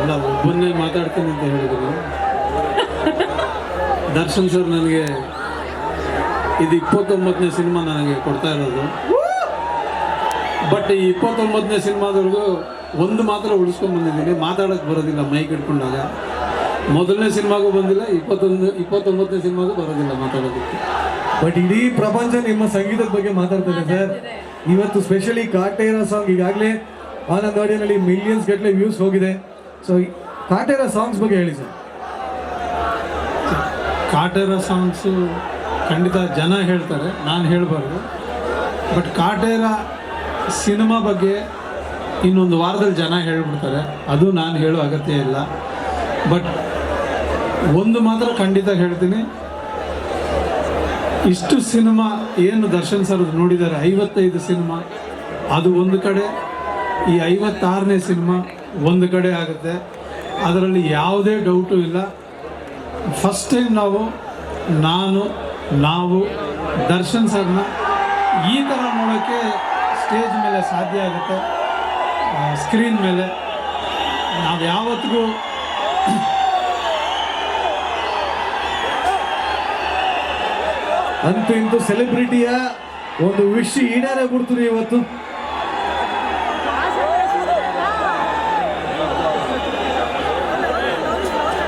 ಅಲ್ಲ ಒಬ್ಬನ್ನೇ ಮಾತಾಡ್ತೀನಿ ಅಂತ ಹೇಳಿದ್ರು ದರ್ಶನ್ ಸರ್ ನನಗೆ ಇದು ಇಪ್ಪತ್ತೊಂಬತ್ತನೇ ಸಿನಿಮಾ ನನಗೆ ಕೊಡ್ತಾ ಇರೋದು. ಬಟ್ ಈ ಇಪ್ಪತ್ತೊಂಬತ್ತನೇ ಸಿನಿಮಾದವರೆಗೂ ಒಂದು ಮಾತ್ರ ಉಳಿಸ್ಕೊಂಡ್ ಬಂದಿದ್ದೀನಿ. ಮಾತಾಡೋಕ್ಕೆ ಬರೋದಿಲ್ಲ ಮೈಕ್ ಇಟ್ಕೊಂಡಾಗ ಮೊದಲನೇ ಸಿನಿಮಾಗೂ ಬಂದಿಲ್ಲ ಇಪ್ಪತ್ತೊಂದು ಇಪ್ಪತ್ತೊಂಬತ್ತನೇ ಸಿನಿಮಾಗೂ ಬರೋದಿಲ್ಲ ಮಾತಾಡೋದಕ್ಕೆ. ಬಟ್ ಇಡೀ ಪ್ರಪಂಚ ನಿಮ್ಮ ಸಂಗೀತದ ಬಗ್ಗೆ ಮಾತಾಡ್ತಾರೆ ಸರ್. ಇವತ್ತು ಸ್ಪೆಷಲಿ ಕಾಟೇರ ಸಾಂಗ್ ಈಗಾಗಲೇ ಆನಂದ್ ಆಡಿಯೋನಲ್ಲಿ ಮಿಲಿಯನ್ಸ್ ಗಟ್ಟಲೆ ವ್ಯೂಸ್ ಹೋಗಿದೆ. ಸೊ ಕಾಟೇರ ಸಾಂಗ್ಸ್ ಬಗ್ಗೆ ಹೇಳಿ ಸರ್ ಕಾಟೇರ ಸಾಂಗ್ಸು ಖಂಡಿತ ಜನ ಹೇಳ್ತಾರೆ, ನಾನು ಹೇಳಬಾರ್ದು. ಬಟ್ ಕಾಟೇರ ಸಿನಿಮಾ ಬಗ್ಗೆ ಇನ್ನೊಂದು ವಾರದಲ್ಲಿ ಜನ ಹೇಳ್ಬಿಡ್ತಾರೆ. ಅದು ನಾನು ಹೇಳೋ ಅಗತ್ಯ ಇಲ್ಲ. ಬಟ್ ಒಂದು ಮಾತ್ರ ಖಂಡಿತ ಹೇಳ್ತೀನಿ. ಇಷ್ಟು ಸಿನಿಮಾ ಏನು ದರ್ಶನ್ ಸರ್ ನೋಡಿದ್ದಾರೆ, ಐವತ್ತೈದು ಸಿನಿಮಾ ಅದು ಒಂದು ಕಡೆ. ಈ ಐವತ್ತಾರನೇ ಸಿನಿಮಾ ಒಂದು ಕಡೆ ಆಗುತ್ತೆ. ಅದರಲ್ಲಿ ಯಾವುದೇ ಡೌಟು ಇಲ್ಲ. ಫಸ್ಟ್ ಟೈಮ್ ನಾವು, ನಾನು, ನಾವು, ದರ್ಶನ್ ಸರ್ನ ಈ ಥರ ನೋಡೋಕ್ಕೆ ಸ್ಟೇಜ್ ಮೇಲೆ ಸಾಧ್ಯ ಆಗುತ್ತೆ. ಸ್ಕ್ರೀನ್ ಮೇಲೆ. ನಾವು ಯಾವತ್ತಿಗೂ ಅಂತೂ ಇಂತೂ ಸೆಲೆಬ್ರಿಟಿಯ ಒಂದು ವಿಶ್ ಈಡೇರೇ ಬಿಡ್ತೀರಿ ಇವತ್ತು.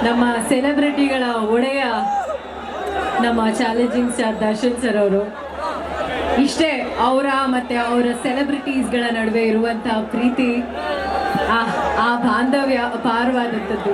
ನಮ್ಮ ಸೆಲೆಬ್ರಿಟಿಗಳ ಒಡೆಯ ನಮ್ಮ ಚಾಲೆಂಜಿಂಗ್ ಸ್ಟಾರ್ ದರ್ಶನ್ ಸರ್ ಅವರು. ಇಷ್ಟೇ ಅವರ ಮತ್ತೆ ಅವರ ಸೆಲೆಬ್ರಿಟೀಸ್ಗಳ ನಡುವೆ ಇರುವಂತಹ ಪ್ರೀತಿ, ಆ ಬಾಂಧವ್ಯ ಅಪಾರವಾದಂಥದ್ದು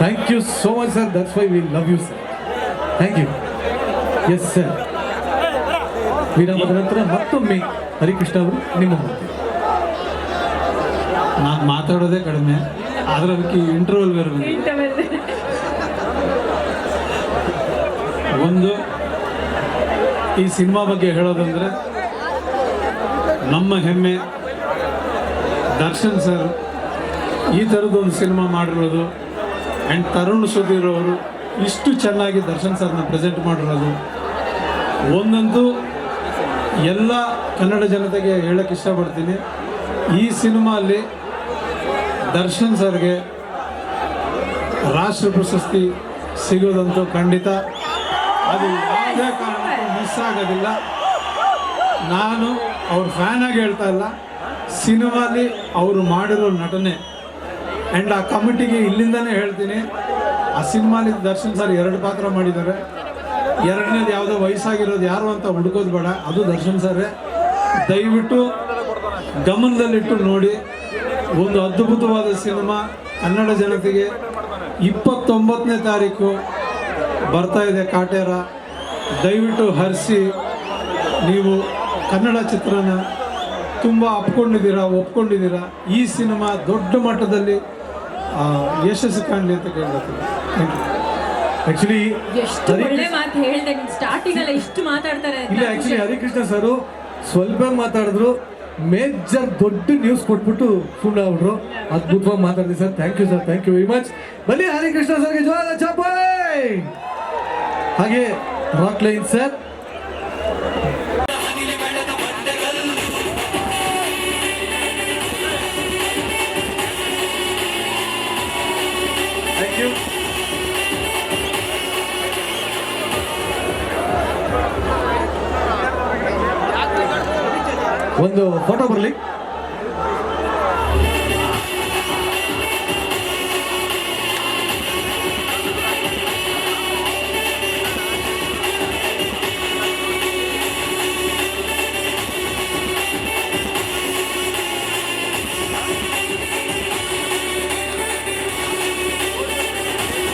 thank you so much sir that's why we love you sir thank you yes sir ವಿರಾಮದ ನಂತರ ಮತ್ತೊಮ್ಮೆ ಹರಿಕೃಷ್ಣ ಅವರು ನಿಮ್ಮ ಮುಂದೆ. ನಾನು ಮಾತಾಡೋದೇ ಕಡಿಮೆ. ಆದರೆ ಅದಕ್ಕೆ ಇಂಟರ್ವಲ್ ಬೇರೆ ಒಂದು, ಈ ಸಿನಿಮಾ ಬಗ್ಗೆ ಹೇಳೋದಂದ್ರೆ ನಮ್ಮ ಹೆಮ್ಮೆ ದರ್ಶನ್ ಸರ್ ಈ ಥರದ್ದೊಂದು ಸಿನಿಮಾ ಮಾಡಿರೋದು ಆ್ಯಂಡ್ ತರುಣ್ ಸುಧೀರ್ ಅವರು ಇಷ್ಟು ಚೆನ್ನಾಗಿ ದರ್ಶನ್ ಸರ್ನ ಪ್ರೆಸೆಂಟ್ ಮಾಡಿರೋದು. ಒಂದಂತೂ ಎಲ್ಲ ಕನ್ನಡ ಜನತೆಗೆ ಹೇಳಕ್ಕೆ ಇಷ್ಟಪಡ್ತೀನಿ. ಈ ಸಿನಿಮಾಲ್ಲಿ ದರ್ಶನ್ ಸರ್ಗೆ ರಾಷ್ಟ್ರ ಪ್ರಶಸ್ತಿ ಸಿಗೋದಂತೂ ಖಂಡಿತ. ಅದು ಯಾವುದೇ ಕಾರಣಕ್ಕೂ ಮಿಸ್ ಆಗೋದಿಲ್ಲ. ನಾನು ಅವ್ರ ಫ್ಯಾನಾಗಿ ಹೇಳ್ತಾ ಇಲ್ಲ. ಸಿನಿಮಾಲಿ ಅವರು ಮಾಡಿರೋ ನಟನೆ ಆ್ಯಂಡ್ ಆ ಕಮಿಟಿಗೆ ಇಲ್ಲಿಂದನೇ ಹೇಳ್ತೀನಿ, ಆ ಸಿನಿಮಾಲಿ ದರ್ಶನ್ ಸರ್ ಎರಡು ಪಾತ್ರ ಮಾಡಿದ್ದಾರೆ. ಎರಡನೇದು ಯಾವುದೋ ವಯಸ್ಸಾಗಿರೋದು ಯಾರು ಅಂತ ಹುಡುಕೋದು ಬೇಡ, ಅದು ದರ್ಶನ್ ಸರ್ರೆ. ದಯವಿಟ್ಟು ಗಮನದಲ್ಲಿಟ್ಟು ನೋಡಿ, ಒಂದು ಅದ್ಭುತವಾದ ಸಿನಿಮಾ ಕನ್ನಡ ಜನತೆಗೆ ಇಪ್ಪತ್ತೊಂಬತ್ತನೇ ತಾರೀಕು ಬರ್ತಾ ಇದೆ ಕಾಟೇರ. ದಯವಿಟ್ಟು ಹರಿಸಿ, ನೀವು ಕನ್ನಡ ಚಿತ್ರನ ತುಂಬ ಅಪ್ಕೊಂಡಿದ್ದೀರಾ ಒಪ್ಕೊಂಡಿದ್ದೀರಾ. ಈ ಸಿನಿಮಾ ದೊಡ್ಡ ಮಟ್ಟದಲ್ಲಿ ಯಶಸ್ಸು ಕಾಣಲಿ ಅಂತ ಕೇಳ್ಬೇಕು. ಥ್ಯಾಂಕ್ ಯು ಆಕ್ಚುಲಿ ಎಷ್ಟು ಒಳ್ಳೆ ಮಾತು ಹೇಳ್ದೆ ಸ್ಟಾರ್ಟಿಂಗ್ ಅಲ್ಲ ಇಷ್ಟು ಮಾತಾಡ್ತಾರೆ ಇಲ್ಲ ಆಕ್ಚುಲಿ ಹರಿಕೃಷ್ಣ ಸರ್ ಸ್ವಲ್ಪ ಮಾತಾಡಿದ್ರು ಮೇಜರ್ ದೊಡ್ಡ ನ್ಯೂಸ್ ಕೊಟ್ಬಿಟ್ಟು ಸುಮ್ಮನಾಗ್ಬಿಟ್ರು ಅದ್ಭುತವಾಗಿ ಮಾತಾಡಿದ್ವಿ sir. Thank you sir thank you very much ಬನ್ನಿ ಹರಿಕೃಷ್ಣ ಸರ್ಗೆ ಜೋರ ಹಾಗೆ ರಾಕ್ ಲೈನ್ ಸರ್ ಒಂದು ಫೋಟೋ ಬರಲಿ.